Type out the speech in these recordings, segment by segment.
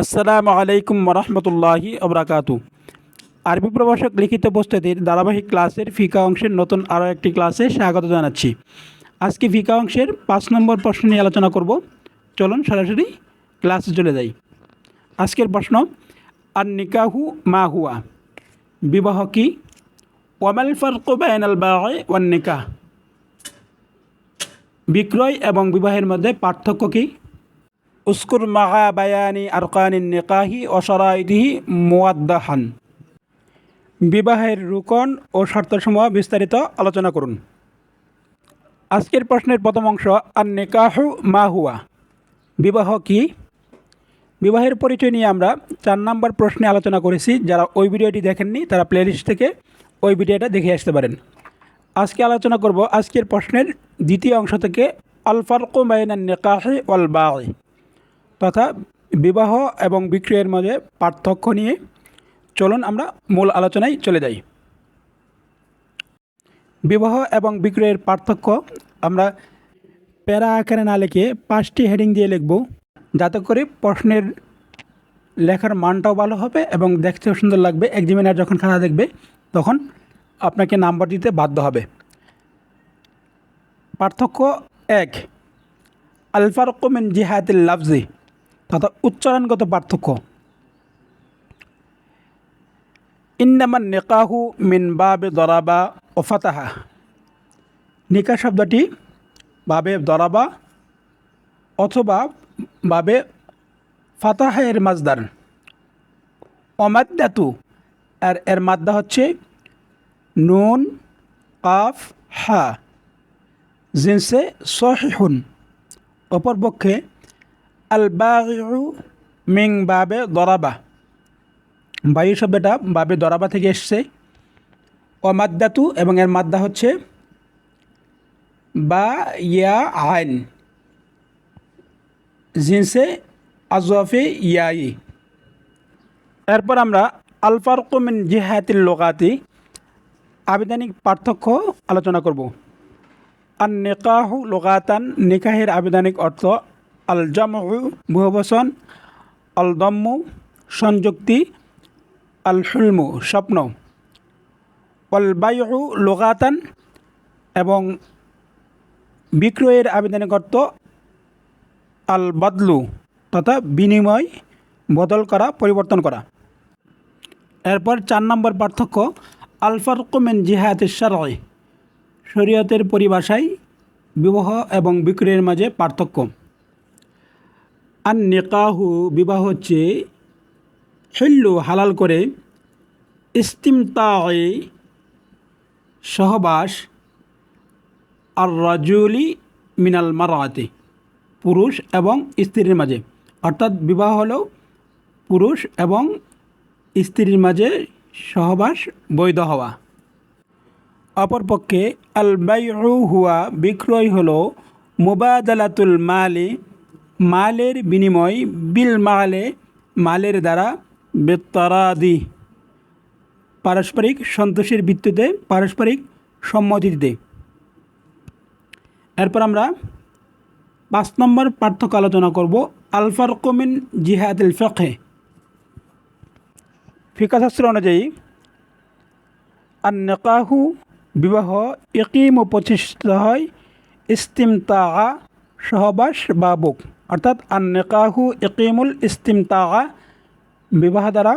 আসসালামু আলাইকুম রহমতুল্লাহি আবরাকাতু আরবি প্রভাষক লিখিত প্রস্তুতির ধারাবাহিক ক্লাসের ফিকা অংশের নতুন আরও একটি ক্লাসে স্বাগত জানাচ্ছি। আজকে ফিকা অংশের পাঁচ নম্বর প্রশ্ন নিয়ে আলোচনা করব। চলুন সরাসরি ক্লাসে চলে যাই। আজকের প্রশ্ন আর নিকাহু মা হুয়া? বিবাহ কি? ওয়ামাল ফারকু বাইনাল বায় ওয়ান নিকাহ বিক্রয় এবং বিবাহের মধ্যে পার্থক্য কী? উস্কুর মাহা বায়ানি আরকানিন নিকাহি ও সরাইদিহি মুয়াদ্দাহান। বিবাহের রুকন ও শর্তসমূহ বিস্তারিত আলোচনা করুন। আজকের প্রশ্নের প্রথম অংশ আর নিকাহু মা হুয়া? বিবাহ কি? বিবাহের পরিচয় নিয়ে আমরা চার নম্বর প্রশ্নে আলোচনা করেছি। যারা ওই ভিডিওটি দেখেননি, তারা প্লেলিস্ট থেকে ওই ভিডিওটা দেখে আসতে পারেন। আজকে আলোচনা করব আজকের প্রশ্নের দ্বিতীয় অংশ থেকে, আলফারকু বাইনান নিকাহি ওয়াল বাই তথা বিবাহ এবং বিক্রয়ের মাঝে পার্থক্য নিয়ে চলুন আমরা মূল আলোচনায় চলে যাই। বিবাহ এবং বিক্রয়ের পার্থক্য আমরা প্যারা আকারে না লিখে পাঁচটি হেডিং দিয়ে লিখব, যাতে করে প্রশ্নের লেখার মানটাও ভালো হবে এবং দেখতেও সুন্দর লাগবে। এক্সামিনার যখন খাতা দেখবে, তখন আপনাকে নাম্বার দিতে বাধ্য হবে। পার্থক্য এক আলফারকমিন জিহাতিল লাফজি। তথা উচ্চারণগত পার্থক্য। ইন্নামান নেকাহু মিন বাবে দরাবা ও ফাতাহা। নিকা শব্দটি বাবে দরাবা অথবা বাবে ফাতাহা এর মাজদার। অমাদ্দাতু আর এর মাদ্দা হচ্ছে নুন, কাফ, হা। জিনসে সহিহুন। অপরপক্ষে আল মিং বাবে দরাবা। বায়ু শব্দটা বাবে দরাবা থেকে এসছে। অমাদ্দাতু এবং এর মাদ্দা হচ্ছে বা ইয়া আইন। জিনসে আজফে ইয়াই। এরপর আমরা আলফারকুমিন জিহাতিল লোকাতি আবেদানিক পার্থক্য আলোচনা করব। আর নেকাহু লোকাতান নিকাহের আবেদানিক অর্থ আল জামহু বহুবচন আল দম্মু সংযুক্তি আল হুলমু স্বপ্ন। অল বায়ু লোকাতান এবং বিক্রয়ের আবেদনিক করত আল বদলু তথা বিনিময় বদল করা, পরিবর্তন করা। এরপর চার নম্বর পার্থক্য আলফারকুমেন জিহাদ সারয় শরীয়তের পরিভাষায় বিবাহ এবং বিক্রয়ের মাঝে পার্থক্য। আর নেকাহু বিবাহ হচ্ছে হিল্লু হালাল করে ইস্তিমতায় সহবাস আর রাজুলি মিনাল মারাতে, পুরুষ এবং স্ত্রীর মাঝে। অর্থাৎ বিবাহ হলো পুরুষ এবং স্ত্রীর মাঝে সহবাস বৈধ হওয়া। অপরপক্ষে আল বাইউ হুয়া বিক্রয় হলো মোবাদালাতুল মালে মালের বিনিময় বিল মালে, মালের দ্বারা বেতরাদি পারস্পরিক সন্তোষের ভিত্তিতে পারস্পরিক সম্মতিতে এরপর আমরা পাঁচ নম্বর পার্থক্য আলোচনা করব আলফার কমিন জিহাদুল ফকে ফিকাশাস্ত্র অনুযায়ী আর নেকাহু বিবাহ ও প্রতিষ্ঠিত হয় ইস্তিমতা সহবাস বা বুক অর্থাৎ আর নেকাহু ইকিমুল ইস্তিমতা বিবাহ দ্বারা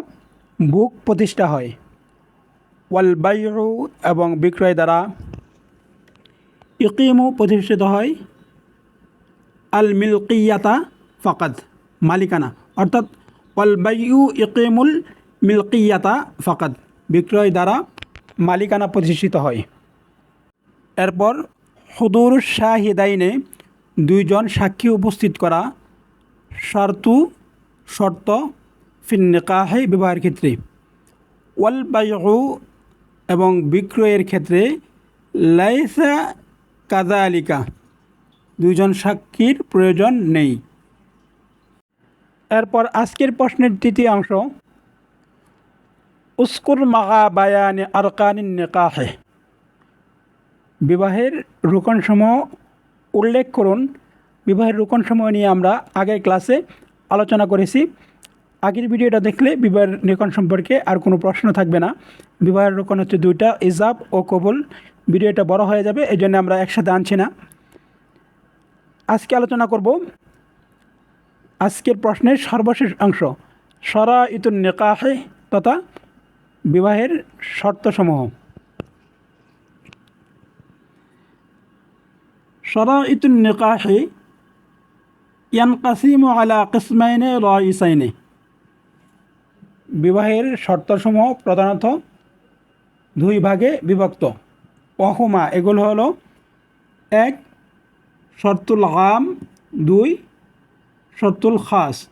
বুক প্রতিষ্ঠা হয়। ওয়াল বায়ু এবং বিক্রয় দ্বারা ইকিমু প্রতিষ্ঠিত হয়। আল মিল্কিয়াতা ফাকাদ, মালিকানা, অর্থাৎ ওয়াল বায়ু ইকিমুল মিল্কিয়াতা ফাকাদ, বিক্রয় দ্বারা মালিকানা প্রতিষ্ঠিত হয়। এরপর হুদুর শাহিদাইনে দুইজন সাক্ষী উপস্থিত করা শর্তু শর্ত ফিন নেকাহে বিবাহের ক্ষেত্রে, ওয়াল বায়ু এবং বিক্রয়ের ক্ষেত্রে লাইসা কাজা আলিকা দুইজন সাক্ষীর প্রয়োজন নেই। এরপর আজকের প্রশ্নের তৃতীয় অংশ, উস্কুর মাগা বায়ানে আরকানিন নেকাহে। বিবাহের রোকনসমূহ উল্লেখ করুন, বিবাহের রোকন সময় নিয়ে আমরা আগের ক্লাসে আলোচনা করেছি। আগের ভিডিওটা দেখলে বিবাহের নিকন সম্পর্কে আর কোনো প্রশ্ন থাকবে না। বিবাহের রোকন হচ্ছে দুইটা ইজাব ও কবুল। ভিডিওটা বড় হয়ে যাবে এই জন্য আমরা একসাথে আনছি না। আজকে আলোচনা করব আজকের প্রশ্নের সর্বশেষ অংশ সরা ইতুন নিকাহে তথা বিবাহের শর্তসমূহ। সরা ইতুন নিকাহে ইয়ানকাসিমু আলা কিসমাইনে রাইসাইনে বিবাহের শর্তসমূহ প্রধানত দুই ভাগে বিভক্ত। অহুমা এগুলো হলো, এক, শর্তুল আম, দুই, শর্তুল খাস।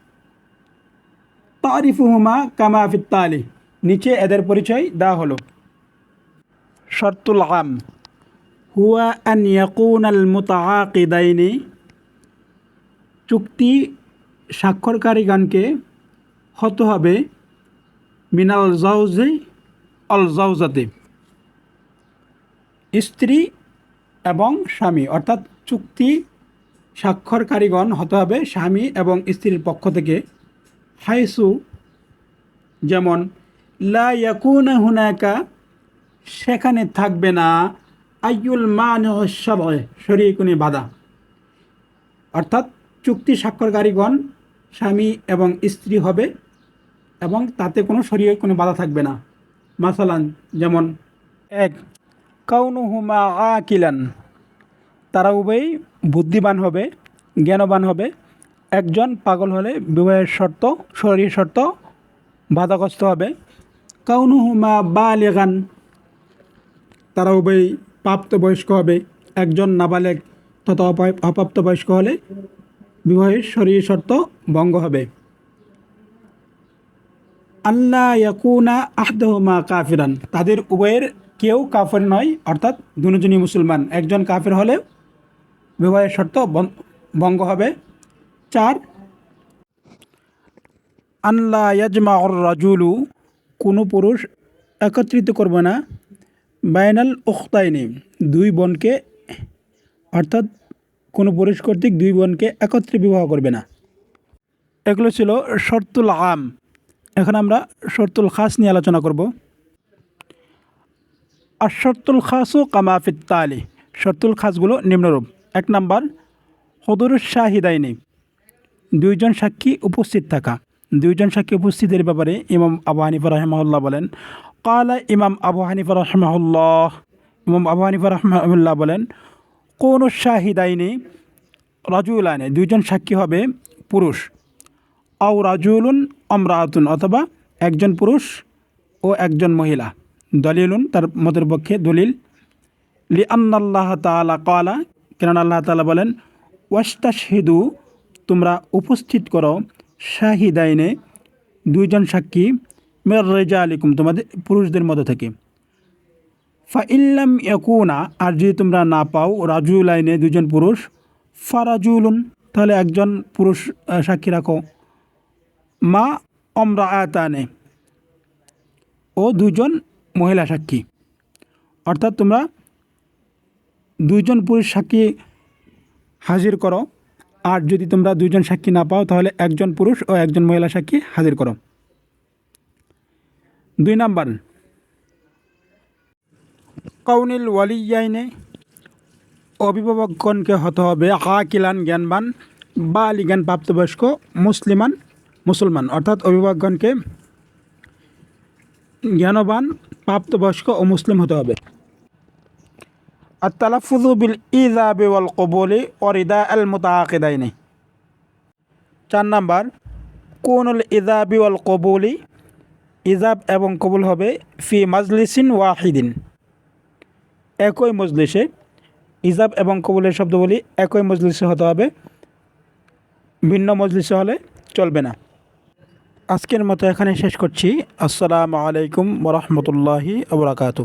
তারিফুহুমা কামা ফিত্তালি নিচে এদের পরিচয় দেওয়া হলো। শর্তুল আম। হুয়া আন ইয়াকুন আল মুতাআকিদাইনি। চুক্তি স্বাক্ষরকারীগণকে হতে হবে মিনাল জাউজে অল জাউজাতে। স্ত্রী এবং স্বামী, অর্থাৎ চুক্তি স্বাক্ষরকারীগণ হতে হবে স্বামী এবং স্ত্রীর পক্ষ থেকে। হাইসু যেমন, লা ইয়াকুন হুনাকা, সেখানে থাকবে না। আইয়ুল মান শরীকুনি বাধা অর্থাৎ চুক্তি স্বাক্ষরকারীগণ স্বামী এবং স্ত্রী হবে এবং তাতে কোনো শরীরে কোনো বাধা থাকবে না মাসালান যেমন এক কাউনুহুমা আকিলান তারা উভয়ই বুদ্ধিবান হবে জ্ঞানবান হবে একজন পাগল হলে বিবাহের শর্ত শরীর শর্ত বাধাগ্রস্ত হবে কাউনুহুমা বালেগান তারা উভয়ই প্রাপ্তবয়স্ক হবে, একজন নাবালেগ তথা অপ- অপ্রাপ্তবয়স্ক হলে বিবাহের শরীর শর্ত ভঙ্গ হবে। আল্লাহ ইয়াকুনা আহদহমা কাফিরান। তাদের উভয়ের কেউ কাফের নয়, অর্থাৎ দুজনই মুসলমান। একজন কাফের হলে বিবাহের শর্ত ভঙ্গ হবে। চার আল্লাহ ইয়াজমা রাজুলু, কোনো পুরুষ একত্রিত করবে না। বাইনাল ওখতাইনি দুই বোনকে, অর্থাৎ কোনো পুরুষ কর্তৃক দুই বোনকে একত্রে বিবাহ করবে না। এগুলো ছিল শর্তুল আম। এখন আমরা শর্তুল খাস নিয়ে আলোচনা করব। আর শর্তুল খাসও কামাফিত তালি। শর্তুল খাসগুলো নিম্নরূপ। এক নাম্বার, হদুর শাহিদাইনি। দুইজন সাক্ষী উপস্থিত থাকা। দুইজন সাক্ষী উপস্থিতের ব্যাপারে ইমাম আবু হানিফা রহমাউল্লাহ বলেন কালা ইমাম আবু হানিফা রহমাউল্লাহ ইমাম আবু হানিফা রহমাউল্লাহ বলেন কোন শাহিদাইনি রাজুলানে দুইজন সাক্ষী হবে পুরুষ। আও রাজুলুন অমরাতুন অথবা একজন পুরুষ ও একজন মহিলা। দলিলুন তার মতের পক্ষে দলিল। লি আন্নাল্লাহ তালা কালা কেন আল্লাহ তালা বলেন ওয়াস্তাশহিদু তোমরা উপস্থিত করো শাহিদাইনে দুইজন সাক্ষী মের রেজা আলিকুম তোমাদের পুরুষদের মধ্যে থেকে। ফা ইল্লাম ইয়াকুনা, আর যদি তোমরা না পাও রাজুল আইনে দুজন পুরুষ, ফারাজুলুন, তাহলে একজন পুরুষ সাক্ষী রাখো। মা অমরা আয়াতানে ও দুজন মহিলা সাক্ষী। অর্থাৎ তোমরা দুইজন পুরুষ সাক্ষী হাজির করো, আর যদি তোমরা দুইজন সাক্ষী না পাও, তাহলে একজন পুরুষ ও একজন মহিলা সাক্ষী হাজির করো। দুই নাম্বার। কৌনিল ওয়ালিয়াইনে অভিভাবকগণকে হতে হবে আকিলান জ্ঞানবান বা জ্ঞান প্রাপ্তবয়স্ক, মুসলিমান, মুসলমান। অর্থাৎ অভিভাবকগণকে জ্ঞানবান, প্রাপ্তবয়স্ক ও মুসলিম হতে হবে। আর তালাফুজু বিল ইজাবে ওয়াল কবলে অরিদা আল মুতাকিদাইনে চার নাম্বার, কোনুল ইজাবি ওয়াল কবুলি ইজাব এবং কবুল হবে ফি মাজলিসিন ওয়াহিদিন। একই মজলিসে ইজাব এবং কবুলের শব্দ বলি একই মজলিসে হতে হবে। ভিন্ন মজলিসে হলে চলবে না। আজকের মতো এখানে শেষ করছি। আসসালামু আলাইকুম ওরহমতুল্লাহি আবরাকাতু